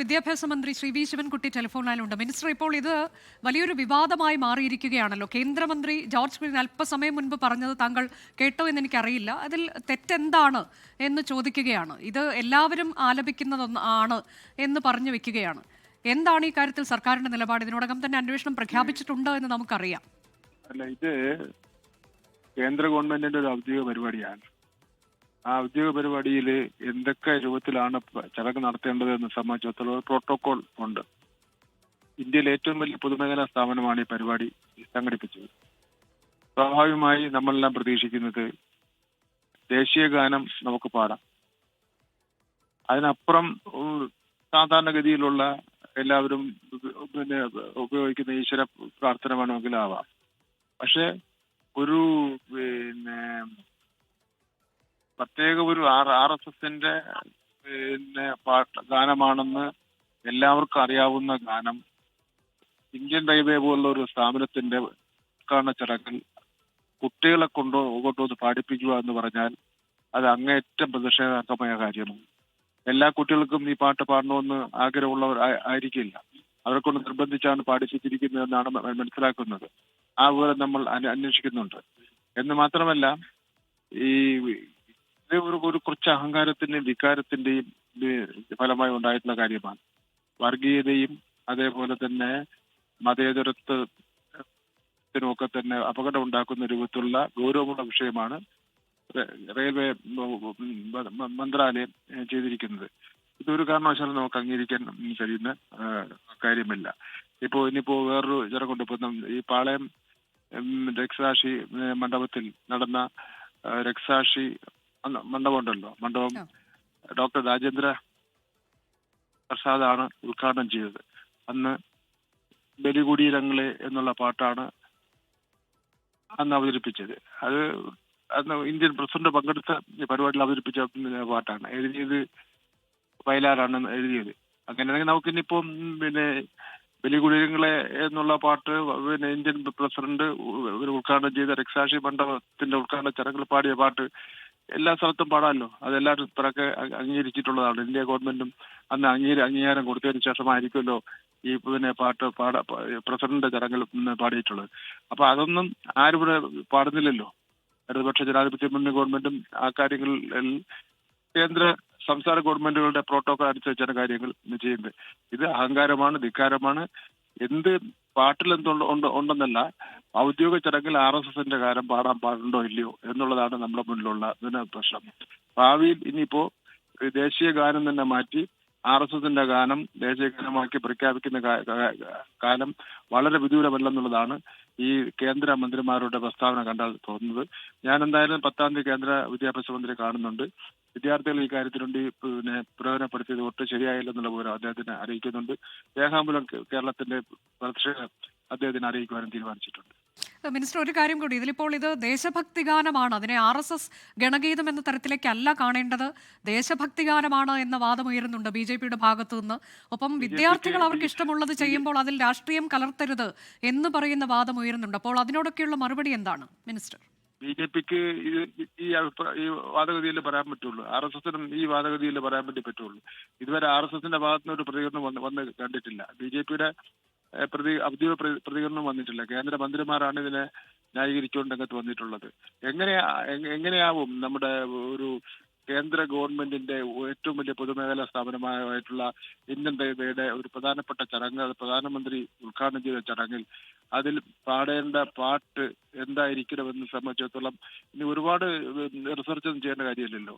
വിദ്യാഭ്യാസ മന്ത്രി Shri V Sivankutty telephone ലൈനിലുണ്ട് മിനിസ്റ്റർ ഇപ്പോൾ ഇത് വലിയൊരു വിവാദമായി മാറിയിരിക്കുകയാണല്ലോ. കേന്ദ്രമന്ത്രി ജോർജ് കുര്യൻ അല്പസമയം മുൻപ് പറഞ്ഞത് താങ്കൾ കേട്ടോ എന്ന് എനിക്കറിയില്ല അതിൽ തെറ്റെന്താണ് എന്ന് ചോദിക്കുകയാണ്. ഇത് എല്ലാവരും ആലപിക്കുന്നതൊന്ന് ആണ് എന്ന് പറഞ്ഞു വെക്കുകയാണ്. എന്താണ് ഈ കാര്യത്തിൽ സർക്കാരിന്റെ നിലപാട്? ഇതിനോടകം തന്നെ അന്വേഷണം പ്രഖ്യാപിച്ചിട്ടുണ്ട് എന്ന് നമുക്കറിയാം. അല്ല ഇത് കേന്ദ്ര ഗവൺമെന്റിന്റെ ഒരു ഔദ്യോഗിക പരിപാടിയാണ്. ആ ഔദ്യോഗിക പരിപാടിയിൽ എന്തൊക്കെ രൂപത്തിലാണ് ചടങ്ങ് നടത്തേണ്ടത് എന്ന് സംബന്ധിച്ചിടത്തോളം പ്രോട്ടോകോൾ ഉണ്ട്. ഇന്ത്യയിലെ ഏറ്റവും വലിയ പൊതുമേഖലാ സ്ഥാപനമാണ് ഈ പരിപാടി സംഘടിപ്പിച്ചത്. സ്വാഭാവികമായി നമ്മളെല്ലാം പ്രതീക്ഷിക്കുന്നത് ദേശീയ ഗാനം നമുക്ക് പാടാം. അതിനപ്പുറം സാധാരണഗതിയിലുള്ള എല്ലാവരും പിന്നെ ഉപയോഗിക്കുന്ന ഈശ്വര പ്രാർത്ഥന വേണമെങ്കിൽ ആവാം. പക്ഷെ ഒരു പിന്നെ പ്രത്യേക ഒരു ആർ ആർ എസ് എസിന്റെ പിന്നെ പാട്ട് ഗാനമാണെന്ന് എല്ലാവർക്കും അറിയാവുന്ന ഗാനം ഇന്ത്യൻ റെയിൽവേ പോലുള്ള ഒരു സ്ഥാപനത്തിന്റെ ഉദ്ഘാടന ചടങ്ങിൽ കുട്ടികളെ കൊണ്ടോ കൊണ്ടുവന്ന് പാടിപ്പിക്കുക എന്ന് പറഞ്ഞാൽ അത് അങ്ങേറ്റം പ്രതിഷേധാത്മകമായ കാര്യമാണ്. എല്ലാ കുട്ടികൾക്കും ഈ പാട്ട് പാടണമെന്ന് ആഗ്രഹമുള്ളവർ ആയിരിക്കില്ല. അവരെ കൊണ്ട് നിർബന്ധിച്ചാണ് പാടിപ്പിച്ചിരിക്കുന്നതെന്നാണ് മനസ്സിലാക്കുന്നത്. ആ വിവരം നമ്മൾ അന്വേഷിക്കുന്നുണ്ട്. എന്ന് മാത്രമല്ല ഈ ഒരു ഒരു കുറച്ച് അഹങ്കാരത്തിന്റെയും വികാരത്തിന്റെയും ഫലമായി ഉണ്ടായിട്ടുള്ള കാര്യമാണ്. വർഗീയതയും അതേപോലെ തന്നെ മതേതരത്വത്തിനുമൊക്കെ തന്നെ അപകടം ഉണ്ടാക്കുന്ന രൂപത്തിലുള്ള ഗൗരവമുള്ള വിഷയമാണ് റെയിൽവേ മന്ത്രാലയം ചെയ്തിരിക്കുന്നത്. ഇതൊരു കാരണവശാലും നമുക്ക് അംഗീകരിക്കാൻ കഴിയുന്ന കാര്യമില്ല. ഇപ്പോ ഇനിയിപ്പോ വേറൊരു ചടങ്ങുണ്ട് ഇപ്പൊ നം- ഈ പാളയം രക്തസാക്ഷി മണ്ഡപത്തിൽ നടന്ന രക്തസാക്ഷി മണ്ഡപമുണ്ടല്ലോ മണ്ഡപം. ഡോക്ടർ രാജേന്ദ്ര പ്രസാദാണ് ഉദ്ഘാടനം ചെയ്തത്. അന്ന് ബലികുടീരങ്ങളെ എന്നുള്ള പാട്ടാണ് അന്ന് അവതരിപ്പിച്ചത്. അത് അന്ന് ഇന്ത്യൻ പ്രസിഡന്റ് പങ്കെടുത്ത പരിപാടിയിൽ അവതരിപ്പിച്ച പാട്ടാണ്. എഴുതിയത് വയലാറാണ് എഴുതിയത്. അങ്ങനെയാണെങ്കിൽ നമുക്ക് ഇനിയിപ്പം പിന്നെ ബലികുടീരങ്ങളെ എന്നുള്ള പാട്ട് പിന്നെ ഇന്ത്യൻ പ്രസിഡന്റ് ഉദ്ഘാടനം ചെയ്ത രക്സാക്ഷി മണ്ഡപത്തിന്റെ ഉദ്ഘാടന ചടങ്ങിൽ പാടിയ പാട്ട് എല്ലാ സ്ഥലത്തും പാടാമല്ലോ അതെല്ലാവരും ഇത്രയൊക്കെ അംഗീകരിച്ചിട്ടുള്ളതാണ്. ഇന്ത്യ ഗവൺമെന്റും അന്ന് അംഗീകാരം അംഗീകാരം കൊടുത്തതിന് ശേഷമായിരിക്കുമല്ലോ ഈ പിന്നെ പാട്ട് പാട പ്രസിഡന്റ് ചടങ്ങിൽ പാടിയിട്ടുള്ളത്. അപ്പൊ അതൊന്നും ആരും ഇവിടെ പാടുന്നില്ലല്ലോ. ഇടതുപക്ഷ ജനാധിപത്യ മുന്നണി ഗവൺമെന്റും ആ കാര്യങ്ങളിൽ കേന്ദ്ര സംസ്ഥാന ഗവൺമെന്റുകളുടെ പ്രോട്ടോകോൾ അനുസരിച്ചാണ് കാര്യങ്ങൾ ചെയ്യുന്നത്. ഇത് അഹങ്കാരമാണ് ധിക്കാരമാണ്. എന്ത് പാട്ടിൽ എന്തുണ്ട് ഉണ്ടെന്നല്ല ഔദ്യോഗിക ചടങ്ങിൽ ആർ എസ് എസിന്റെ കാര്യം പാടാൻ പാടുണ്ടോ ഇല്ലയോ എന്നുള്ളതാണ് നമ്മുടെ മുന്നിലുള്ള ഇതിന് പ്രശ്നം. ഭാവിയിൽ ഇനിയിപ്പോ ദേശീയ ഗാനം തന്നെ മാറ്റി ആർ എസ് എസിന്റെ ഗാനം ദേശീയ ഗാനമാക്കി പ്രഖ്യാപിക്കുന്ന കാലം വളരെ വിദൂരമല്ലെന്നുള്ളതാണ് ഈ കേന്ദ്ര മന്ത്രിമാരുടെ പ്രസ്താവന കണ്ടാൽ തോന്നുന്നത്. ഞാൻ എന്തായാലും പത്താം തീയതി കേന്ദ്ര വിദ്യാഭ്യാസ മന്ത്രി കാണുന്നുണ്ട്. വിദ്യാർത്ഥികൾ ഈ കാര്യത്തിലുണ്ട് ഈ പിന്നെ പ്രയോജനപ്പെടുത്തിയത് ഒട്ടും ശരിയായില്ലെന്നുള്ള വിവരം അദ്ദേഹത്തിന് അറിയിക്കുന്നുണ്ട്. രേഖാമൂലം കേരളത്തിന്റെ പ്രതിഷേധം അദ്ദേഹത്തിന് അറിയിക്കുവാനും തീരുമാനിച്ചിട്ടുണ്ട്. മിനിസ്റ്റർ ഒരു കാര്യം കൂടി. ഇതിലിപ്പോൾ ഇത് ദേശഭക്തി ഗാനമാണ് അതിനെ ആർ എസ് എസ് ഗണഗീതം എന്ന തരത്തിലേക്കല്ല കാണേണ്ടത്. ദേശഭക്തി ഗാനമാണ് എന്ന വാദം ഉയരുന്നുണ്ട് ബി ജെ പിയുടെ ഭാഗത്തു നിന്ന്. ഒപ്പം വിദ്യാർത്ഥികൾ അവർക്ക് ഇഷ്ടമുള്ളത് ചെയ്യുമ്പോൾ അതിൽ രാഷ്ട്രീയം കലർത്തരുത് എന്ന് പറയുന്ന വാദം ഉയരുന്നുണ്ട്. അപ്പോൾ അതിനോടൊക്കെയുള്ള മറുപടി എന്താണ് മിനിസ്റ്റർ? ബി ജെ പിക്ക് ഈ ഈ വാദഗതിയിൽ പറയാൻ പറ്റുള്ളൂ? ആർ എസ് എസിനും ഈ വാദഗതിയിൽ പറയാൻ വേണ്ടി പറ്റുള്ളൂ? ഇതുവരെ ആർ എസ് എസിന്റെ ഭാഗത്തുനിന്ന് ഒരു പ്രതികരണം വന്ന് വന്ന് കണ്ടിട്ടില്ല. ബി ജെ പിയുടെ പ്രതി ഔദ്യോഗിക പ്രതി- പ്രതികരണം വന്നിട്ടില്ല. കേന്ദ്ര മന്ത്രിമാരാണ് ഇതിനെ ന്യായീകരിച്ചുകൊണ്ട് രംഗത്ത് വന്നിട്ടുള്ളത്. എങ്ങനെ എങ്ങനെയാവും നമ്മുടെ ഒരു കേന്ദ്ര ഗവൺമെന്റിന്റെ ഏറ്റവും വലിയ പൊതുമേഖലാ സ്ഥാപനമായിട്ടുള്ള ഇന്ത്യൻ റെയിൽവേയുടെ ഒരു പ്രധാനപ്പെട്ട ചടങ്ങ് പ്രധാനമന്ത്രി ഉദ്ഘാടനം ചെയ്ത ചടങ്ങിൽ അതിൽ പാടേണ്ട പാട്ട് എന്തായിരിക്കണമെന്ന് സംബന്ധിച്ചിടത്തോളം ഇനി ഒരുപാട് റിസർച്ച് ഒന്നും ചെയ്യേണ്ട കാര്യമില്ലല്ലോ.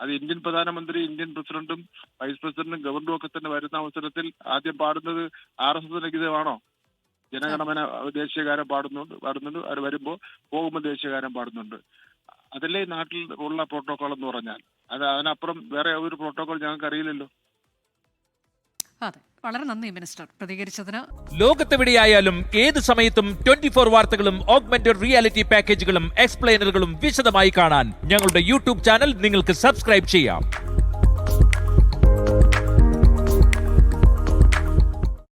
അത് ഇന്ത്യൻ പ്രധാനമന്ത്രി ഇന്ത്യൻ പ്രസിഡന്റും വൈസ് പ്രസിഡന്റും ഗവർണറും ഒക്കെ തന്നെ വരുന്ന അവസരത്തിൽ ആദ്യം പാടുന്നത് ആർ എസ് എസിന്റെ ഗീതമാണോ ജനഗണമന ദേശീയഗാനം പാടുന്നുണ്ട് പാടുന്നുണ്ട്. അവർ വരുമ്പോൾ പോകുമ്പോൾ ദേശീയഗാനം പാടുന്നുണ്ട്. അതല്ലേ നാട്ടിൽ ഉള്ള പ്രോട്ടോകോൾ എന്ന് പറഞ്ഞാൽ? അത് അതിനപ്പുറം വേറെ ഒരു പ്രോട്ടോകോൾ ഞങ്ങൾക്ക് അറിയില്ലല്ലോ വളരെ നന്ദി മിനിസ്റ്റർ. പ്രതികരിച്ചതിന് ലോകത്തെവിടെയായാലും ഏത് സമയത്തും ട്വന്റി ഫോർ വാർത്തകളും ഓഗ്മെന്റഡ് റിയാലിറ്റി പാക്കേജുകളും എക്സ്പ്ലെയിനറുകളും വിശദമായി കാണാൻ ഞങ്ങളുടെ യൂട്യൂബ് ചാനൽ നിങ്ങൾക്ക് സബ്സ്ക്രൈബ് ചെയ്യാം.